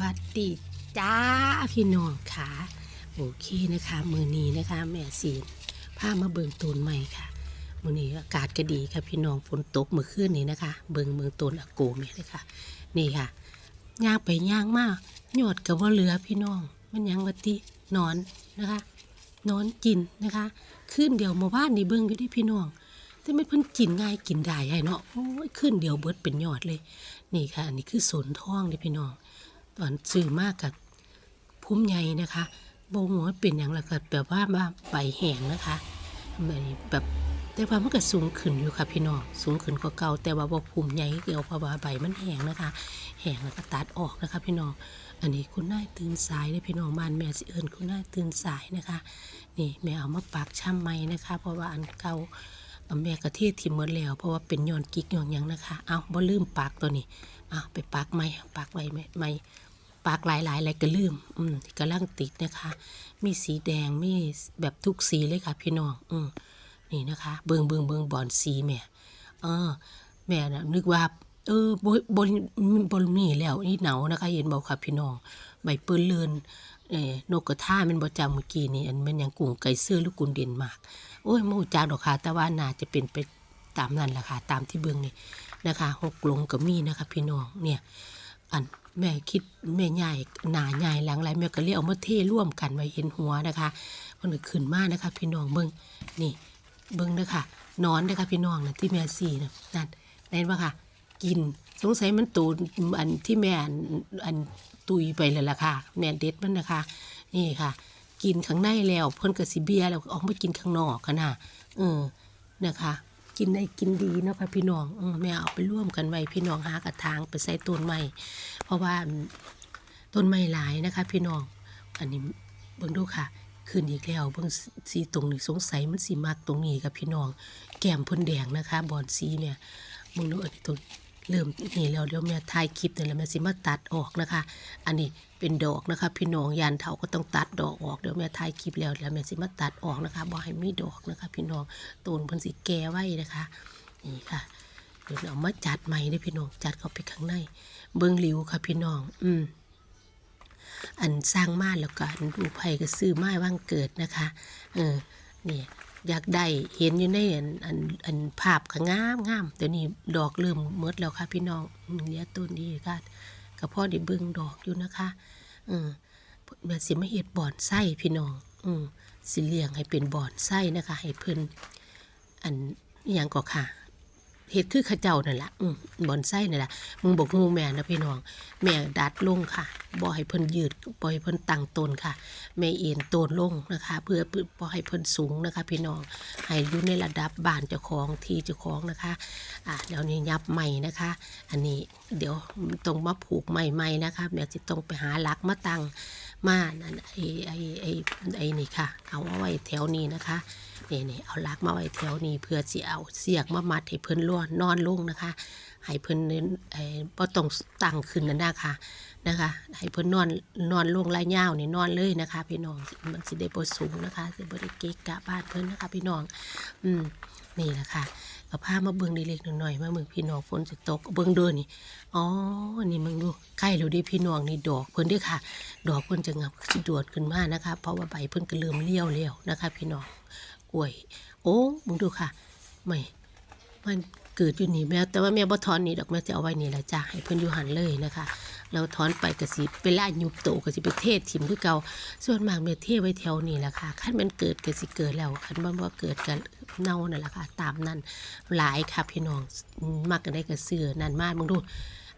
วัสดีจ้าพี่น้องค่ะโอเคนะคะ มือนี้นะคะ แม่สีนพามาเบิงต้นใหม่ค่ะมือนี้อากาศก็ดีค่ะพี่น้องฝนตกเมื่อคืนนี้นะคะ เบิงเมืองต้นอาโกเมียเลยค่ะ นี่ค่ะย่างไปย่างมากหยอดกับว่าเหลือพี่น้อง มันยังวัตินอนนะคะนอนกินนะคะขึ้นเดียวหมาบ้านนี่เบิงอยู่ที่พี่น้องแต่ไม่เพิ่นกินง่ายกินได้ไอ้เนาะโอ้ยขึ้นเดียวเบิดเป็นยอดเลย นี่ค่ะ อันนี้คือสนท่องเลยพี่น้อง ตอนซื้อมากกับพุ่มใหญ่นะคะโบหัวเป็นอย่างละก็แบบว่ามาใบแห้งนะคะแบบแบบแต่ว่ามันก็สูงขึ้นอยู่ค่ะพี่น้องสูงขึ้นกว่าเก่าแต่ว่าบ่พุ่มใหญ่เกี่ยวเพราะว่าใบมันแห้งนะคะแห้งแล้วก็ตัดออกนะคะ พี่น้องอันนี้คุณนายตื่นสายเลยพี่น้องบ้านแม่สิเอิญคุณนายตื่นสายนะคะ นี่แม่เอามาปักช่ำไม้นะคะ เพราะว่าอันเก่าแม่กระเทศทิมหมดแล้วเพราะว่าเป็นย้อนกิ๊กย้อนยังนะคะ เอาบ่ลืมปากตัวนี้เอาไปปากไม่ปากไว้ไม่ไม่ ปากหลายหลายๆอะไรก็ลืม อืมที่กำลังติดนะคะ มีสีแดงมีแบบทุกสีเลยค่ะ พี่น้อง อืมนี่นะคะ เบิงเบิงเบิงบอนสีแม่เออ แม่นะนึกว่า เออบนบนบนนี่แล้วนี่หนาวนะคะ เห็นบอกค่ะพี่น้องใบปืนเลือนเอ่อนกกระท่ามันประจำเมื่อกี้นี่อันมันหยังกุ้งไก่เสื้อหรือกุนเดนมากโอ้ยมูจากดอกค่ะแต่ว่าน่าจะเป็นไปตามนั้นแหละค่ะตามที่เบื้องนี่นะคะหกหลงกับมีนะคะ พี่น้องเนี่ยอัน แม่คิดแม่ใหญ่หนาใหญ่หลังไรแม่ก็เรียกเอามาเทร่วมกันไว้เห็นหัวนะคะมันก็ขึ้นมานะคะ พี่น้องเบิ้งนี่เบิ้งนะคะนอนนะคะพี่น้องนะที่แม่สีนะนั่นเห็นปะค่ะ กินสงสัยมันตูอันที่แม่อันอันตุยไปเลยล่ะค่ะแม่เด็ดมันนะคะ นี่ค่ะ กินข้างในแล้วเพิ่นก็สิเบียแล้วออกมากินข้างนอกกันนะเออนะคะ กินได้กินดีเนาะค่ะพี่น้องแม่เอาไปร่วมกันไว้พี่น้องหากระถางไปใส่ต้นไม้เพราะว่าต้นไม้หลายนะคะ พี่น้อง อันนี้เบิ่งดูค่ะขึ้นอีกแล้วเบิ่งสีตรงนี้สงสัยมันสีมากตรงนี้กับพี่น้อง แก้มพ่นแดงนะคะ บอนสีเนี่ยเบิ่งดูอันนี้ตรง เริ่มนี่แล้วเดี๋ยวแม่ถ่ายคลิปนี่แล้วแม่สิมาตัดออกนะคะ อันนี้เป็นดอกนะคะ พี่น้องยานเถาก็ต้องตัดดอกออกเดี๋ยวแม่ถ่ายคลิปแล้วแล้วแม่สิมาตัดออกนะคะบ่ให้มีดอกนะคะ พี่น้องต้นเพิ่นสิแก่ไว้นะคะนี่ค่ะเดี๋ยวเอามาจัดใหม่เด้พี่น้องจัดเข้าไปข้างใน เบิ่งหลิวค่ะพี่น้อง อืมอันสร้างมาแล้วก็อันดูไผก็ซื้อไมาว่างเกิดนะคะ เออเนี่ย อยากได้เห็นอยู่ในอันอันอันภาพก็งามงามเดี๋ยวนี้ดอกเริ่มเมดแล้วค่ะพี่น้องเนี่ยต้นนี้ค่ะก็พ่อได้เบิ่งดอกอยู่นะคะเออแม่สิมาเฮ็ดบ่อนไส้พี่น้อง อืมสิเลี้ยงให้เป็นบ่อนไส้นะคะ ให้เพิ่นอันอย่างก็ค่ะ เฮ็ดคือข้าเจ้านั่นแหละบอนไส้นั่นแหละมึงบอกงูแม่นะพี่น้อง แม่ดัดลงค่ะบ่ให้เพิ่นยืดบ่ให้เพิ่นตั้งต้นค่ะ แม่เอ็นตนลงนะคะ เพื่อบ่ให้เพิ่นสูงนะคะ พี่น้องให้อยู่ในระดับบ้านเจ้าของที่เจ้าของนะคะอะแล้วนี่ยับใหม่นะคะ อันนี้เดี๋ยวต้องมาผูกใหม่ๆนะคะแม่สิต้องไปหาหลักมาตั้ง มานั่นไอ้ไอ้ไอ้ไอ้นี่ค่ะ เอาไว้แถวนี้นะคะนี่นี่เอาลักมาไว้แถวนี้เพื่อสิเอาเสียกมามัดให้เพิ่นล้วนนอนลงนะคะให้เพิ่นเนไอ้บ่ต้องตั้งขึ้นนั่นนะคะนะคะให้เพิ่นนอนนอนลงรายยาวนี่นอนเลยนะคะ พี่น้องมันสิได้บ่สูงนะคะสิบ่ได้เกะกะบ้านเพิ่นนะคะ พี่น้อง อืม นี่แหละค่ะเอาผ้ามาเบิ่งเล็กๆหน่อยๆมาเบิ่งพี่น้องฝนจะตกเบิ่งเด้อนี่อ๋อนี่มึงดูใกล้แล้วดิพี่น้องนี่ดอกเพิ่นด้อค่ะ ดอกเพิ่นจะงับสิโดดขึ้นมานะคะ เพราะว่าใบเพิ่นก็เริ่มเลี้ยวแล้วนะคะ พี่น้องกล้วย โอ้มึงดูค่ะไม่มัน เกิดอยู่นี่แม่แต่ว่าแม่บ่ถอนนี่ดอกแม่จะเอาไว้นี่แหละจ้ะให้เพิ่นอยู่หันเลยนะคะแล้วถอนไปก็สิเวลายุบโตก็สิไปเทศถิ่มคือเก่าส่วนมากแม่เทไว้แถวนี้แหละค่ะคันมันเกิดก็สิเกิดแล้วคันบ่บ่เกิดกันเน่านั่นแหละค่ะตามนั้นหลายค่ะพี่น้องมักกันได้ก็เสือนั่นมากมึงดู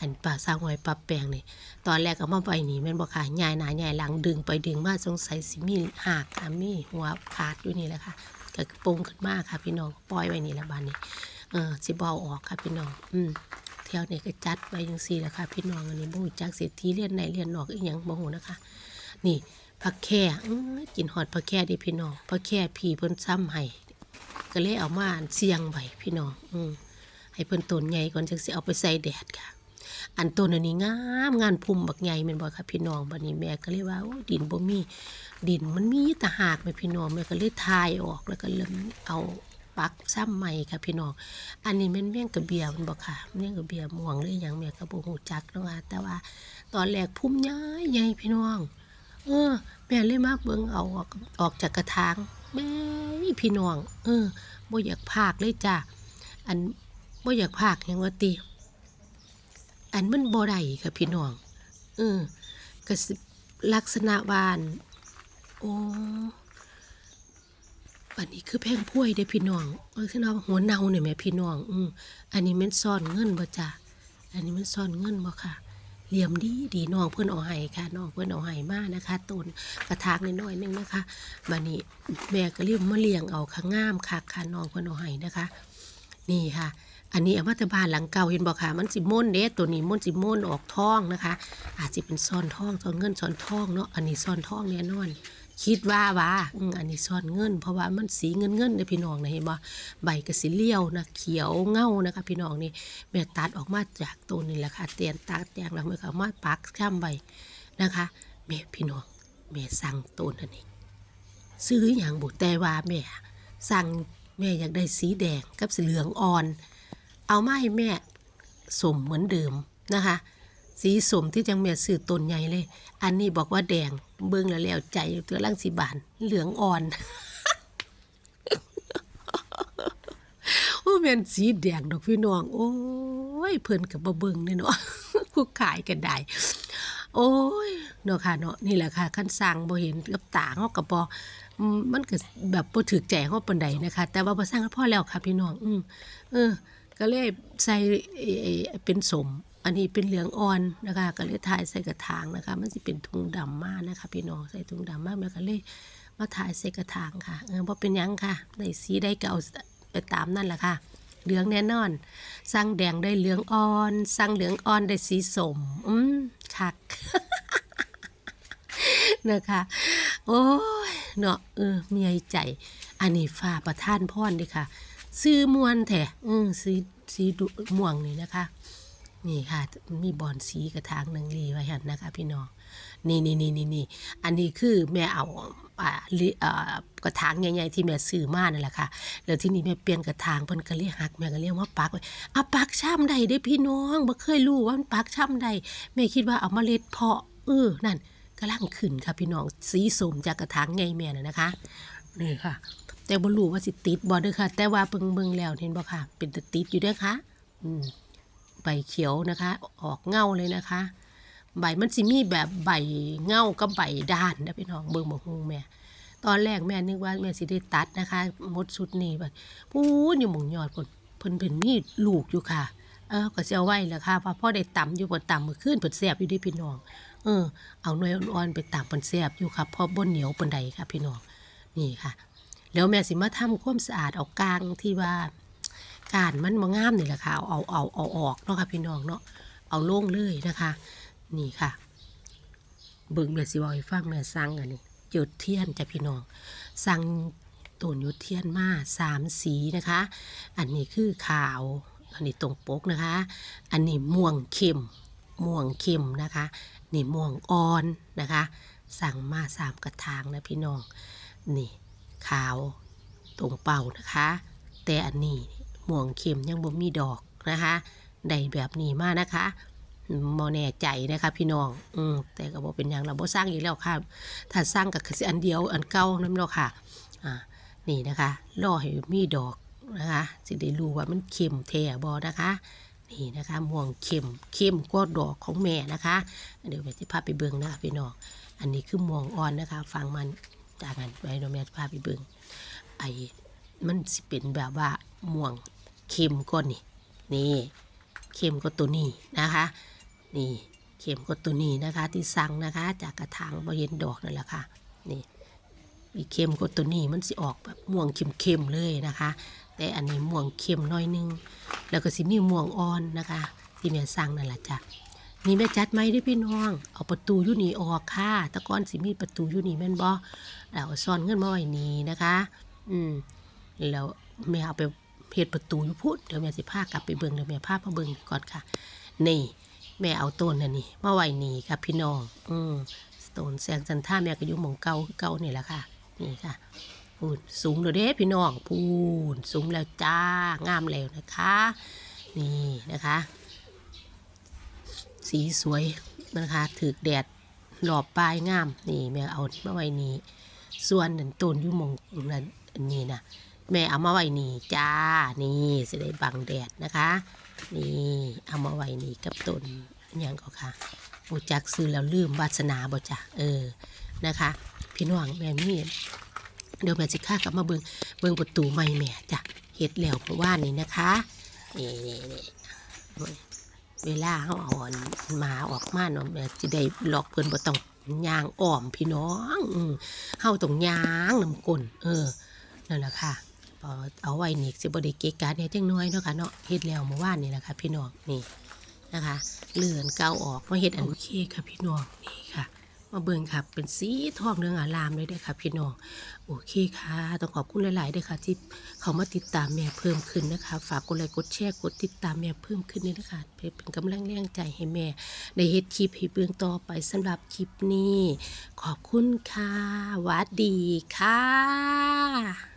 อันป่าสร้างหอยปลาแปลงนี่ตอนแรกเอามาไปนี่แม่นบ่ค่ะยายหนาใหญ่หลังดึงไปดึงมาสงสัยสิมีหักค่ะมีหัวขาดอยู่นี่แหละค่ะก็ปรุงขึ้นมาค่ะพี่น้องปล่อยไว้นี่ละบานนี้ เออสิบเอาออกค่ะพี่น้อง อืมเที่ยวนี่ก็จัดไว้จังซี่แหละค่ะพี่น้องอันนี้บ่ฮู้จักเศรษฐีเรียนไหนเรียนนอกอีหยังบ่ฮู้นะคะ นี่ผักแค่กินฮอดผักแค่ดิพี่น้องผักแค่พี่เพิ่นซ้ำให้ก็เลยเอามาเสียงไว้พี่น้อง อืมให้เพิ่นต้นใหญ่ก่อนจังสิเอาไปใส่แดดค่ะ อันต้นอันนี้งามงานพุ่มบักใหญ่แม่นบ่ค่ะพี่น้องบัดนี้แม่ก็เลยว่าโอ้ดินบ่มีดินมันมีแต่หากแม่พี่น้องแม่ก็เลยทายออกแล้วก็เริ่มเอา ปักซ้ำใหม่ค่ะพี่น้อง อันนี้แม่นเมี่ยงกระเบียมันบอกค่ะ เมี่ยงกระเบียม่วงหรือหยังแม่ก็บ่ฮู้จักนะคะแต่ว่าตอนแรกพุ่มใหญ่ใหญ่พี่น้อง เออ แม่เลยมาเบิ่งเอาออกออกจากกระถางแม่พี่น้อง เออบ่อยากพากเลยจ้ะ อันบ่อยากพากหยังว่าติอันมันบ่ได้ค่ะพี่น้อง เออก็ลักษณะวาน โอ้ อันนี้คือแพงพ้วยเด้พี่น้องเออคือเนาหัวเนาเนี่ยแม่พี่น้อง อืมอันนี้มันซ่อนเงินบ่จ้ะอันนี้มันซ่อนเงินบ่ค่ะเหลี่ยมดีดีน้องเพื่อนเอาให้ค่ะน้องเพื่อนเอาให้มากนะคะต้นกระถางน้อยๆนึงนะคะบัดนี้แม่ก็เรียกมาเลี้ยงเอาค่ะงงามค่ะค่ะน้องเพื่อนเอาให้นะคะ นี่ค่ะ อันนี้เอามาแต่บ้านหลังเก่าเห็นบอกค่ะ มันสิม่นเด้ตัวนี้ม่นสิม่นออกท้องนะคะ อาจจะเป็นซ่อนท้องซ่อนเงินซ่อนท้องเนาะอันนี้ซ่อนท้องแน่นอน คิดว่าว่าอืมอันนี้ซ่อนเงิน เพราะว่ามันสีเงินเงินๆเด้อพี่น้องนะเห็นบ่ใบก็สีเลี้ยวนะเขียวเงานะคะพี่น้องนี่แม่ตัดออกมาจากต้นนี่แหละค่ะเตียนตัดแตงแล้วแม่ก็เอามาปักข้ามใบนะคะแม่พี่น้องแม่สั่งต้นอันนี้ ซื้ออย่างบุแต่ว่าแม่ สั่งแม่อยากได้สีแดงกับสีเหลืองอ่อน เอามาให้แม่สมเหมือนเดิมนะคะ สีสมที่จังแม่ซื้อต้นใหญ่เลย อันนี้บอกว่าแดง เบิ่งแล้วแล้วใจตัวล่างสีบาน เหลืองอ่อน โอ้แม่นสีแดงดอกพี่น้อง โอ้ยเพิ่นกับบ่เบิ่งเนี่ยเนาะผู้ขายกันได้โอ้ยเนาะค่ะเนาะนี่แหละค่ะคันสั่งบ่เห็นกับตาเฮาก็บ่อืมมันก็แบบบ่ถูกใจเฮาปานใดนะคะ แต่ว่าบ่สั่งพอแล้วค่ะพี่น้องอืมเออ ก็เลยใส่เป็นสม อันนี้เป็นเหลืองอ่อนนะคะก็เลยถ่ายใส่กระถางนะคะ มันสิเป็นถุงดำมากนะคะ พี่น้องใส่ถุงดำมากแม่ก็เลยมาถ่ายใส่กระถางค่ะเออบ่เป็นยังค่ะได้สีได้ก็เอาไปตามนั่นแหละค่ะเหลืองแน่นอนสั่งแดงได้เหลืองอ่อนสั่งเหลืองอ่อนได้สีสมอืมคักนะคะ โอ้ยเนาะเออมีใจ อันนี้ฝ้าประท่านพรเดิค่ะ ซื้อมวนแท้เออสีสีม่วงนี่นะคะ นี่ค่ะ มีบอนสีกระถางหนึ่งรีไว้หันนะคะ พี่น้อง นี่นี่นี่นี่นี่อันนี้คือแม่เอาอ่าลิอ่ากระถางใหญ่ๆที่แม่ซื้อมานั่นแหละค่ะ แล้วที่นี่แม่เปลี่ยนกระถางเพิ่นก็เลยกหักแม่ก็เรียกว่าปักไว้เอาปักช่ำใดเด้พี่น้องบ่เคยรู้ว่ามันปักช่ำใดแม่คิดว่าเอาเมล็ดเพาะเออนั่นกำลังขึ้นค่ะพี่น้องสีส้มจากกระถางใหญ่แม่น่ะนะคะนี่ค่ะ แต่บ่รู้ว่าสิติดบ่เด้อค่ะ แต่ว่าเบิ่งเบิ่งแล้วเห็นบ่ค่ะ เป็นตะติดอยู่เด้อค่ะ อืม ใบเขียวนะคะ ออกเงาเลยนะคะ ใบมันสิมีแบบใบเงากับใบด้านนะพี่น้องเบิ่งบ่ฮู้แม่ตอนแรกแม่นึกว่าแม่สิได้ตัดนะคะหมดสุดนี้บัดปูนอยู่หมองยอดเพิ่นเพิ่นเป็นมีลูกอยู่ค่ะ เออก็เสิเอาไว้แหละค่ะเพราะพ่อได้ตำอยู่บนตำมื้อคืนเพิ่นแซ่บอยู่เดิพี่น้อง เออ เอาหน่วยอ่อนๆไปตำเพิ่นแซ่บอยู่ค่ะพราะบ่เหนียวปานใดค่ะพี่น้องนี่ค่ะ แล้วแม่สิมาทำความสะอาดเอากลางที่ว่า การมันบ่งามนี่แหละค่ะเอาเอาเอาออกเนาะค่ะพี่น้องเนาะ เอาโล่งเลยนะคะ นี่ค่ะ เบิ่งแม่สิบอกให้ฟังแม่สั่งอันนี้จุดเทียนจ้ะพี่น้อง สั่งต้นยุดเทียนมาสามสีนะคะ อันนี้คือขาว อันนี้ตรงปกนะคะ อันนี้ม่วงเข้ม ม่วงเข้มนะคะ นี่ม่วงอ่อนนะคะ สั่งมาสามกระถางนะพี่น้อง นี่ขาวตรงเป่านะคะ แต่อันนี้ ม่วงเข้มยังบ่มีดอกนะคะได้แบบนี้มานะคะมอแน่ใจนะคะพี่น้อง อืมแต่ก็บ่เป็นอย่างเราบ่สร้างอีกแล้วค่ะ ถ้าสร้างก็คือสิอันเดียวอันเก่านั่นเนาะค่ะ อ่า นี่นะคะรอให้มีดอกนะคะสิได้รู้ว่ามันเข็มแท้บ่นะคะ นี่นะคะม่วงเข็มเข้มกว่าดอกของแม่นะคะ เดี๋ยวแม่จะพาไปเบิ่งนะคะพี่น้อง อันนี้คือม่วงอ่อนนะคะ ฟังมันจากกันไว้เดี๋ยวแม่จะพาไปเบิ่งไอ้มันสิเป็นแบบว่าม่วง เข้มก้นนี่นี่เข้มก็ตัวนี้นะคะ นี่เข้มก็ตัวนี้นะคะ ที่สั่งนะคะ จากกระถางบริเห็นดอกนั่นแหละค่ะนี่อีเข้มก็ตัวนี้มันสิออกแบบม่วงเข้มๆเลยนะคะ แต่อันนี้ม่วงเข้มน้อยนึง แล้วก็สิมีม่วงอ่อนนะคะที่แม่สั่งนั่นแหละจ้ะนี่แม่จัดไหมด้วยพี่น้อง เอาประตูยุนี่ออกค่ะ ตะก้อนสิมีประตูยุนี่แม่นบ่แล้วซ่อนเงินมาไว้นี่นะคะ อืม แล้วแม่เอาไป เฮดประตูอยู่พุดเดี๋ยวแม่สิพากลับไปเบิ่งเดี๋ยวแม่พามาเบิ่งก่อนค่ะ นี่ แม่เอาต้นนั่นนี่มาไว้นี่ค่ะพี่น้อง อืมต้นแสงจันท่าแม่ก็อยู่หมองเก่าเก่านี่แหละค่ะ นี่ค่ะโอ้พูดสูงแล้วเด้พี่น้องพูดสูงแล้วจ้างามแล้วนะคะ นี่นะคะ สีสวยนะคะถือแดดหลอบปลายงาม นี่แม่เอาที่มาไว้นี่ส่วนนั่นต้นอยุ่มองนั่นอันนี้นะ แม่เอามาไว้นี่จ้า นี่จะได้บังแดดนะคะ นี่เอามาไว้นี่กับต้นอนหยังก็ค่ะบูจักซื้อแล้วลืมวาสนาบ่จ้ะเออนะคะ พี่น้องแม่มีเดี๋ยวแม่สิค่ากลับมาเบิงเบิงประตูใหม่แม่จ้ะเฮ็ดแล้วเมื่อวานนี้นะคะนี่นี่นี่เวลาเขาเอาอนมาออกมาเนาะแม่สิได้หลอกเพิ่นบ่ต้องย่างอ้อมพี่น้องเฮาต้องย่างน้ำก้นเออนั่นแหละค่ะ เอาไว้นี่สิบ่ได้เกะกะเนี่ยจังน้อยเนาะค่ะเนาะเฮ็ดแล้วเมื่อวานนี่แหละค่ะพี่น้องนี่นะคะเลื่อนเกาออกมาเฮ็ดอันโอเคค่ะพี่น้องนี่ค่ะมาเบิ่งค่ะเป็นสีทองเรืองอารามเลยเด้ค่ะพี่น้องโอเคค่ะต้องขอบคุณหลายๆด้อค่ะ ที่เขามาติดตามแม่เพิ่มขึ้นนะคะ ฝากกดไลค์กดแชร์กดติดตามแม่เพิ่มขึ้นด้วยนะคะเพื่อเป็นกำลังแรงใจให้แม่ได้เฮ็ดคลิปให้เบื้องต่อไปสำหรับคลิปนี้ ขอบคุณค่ะวัดดีค่ะ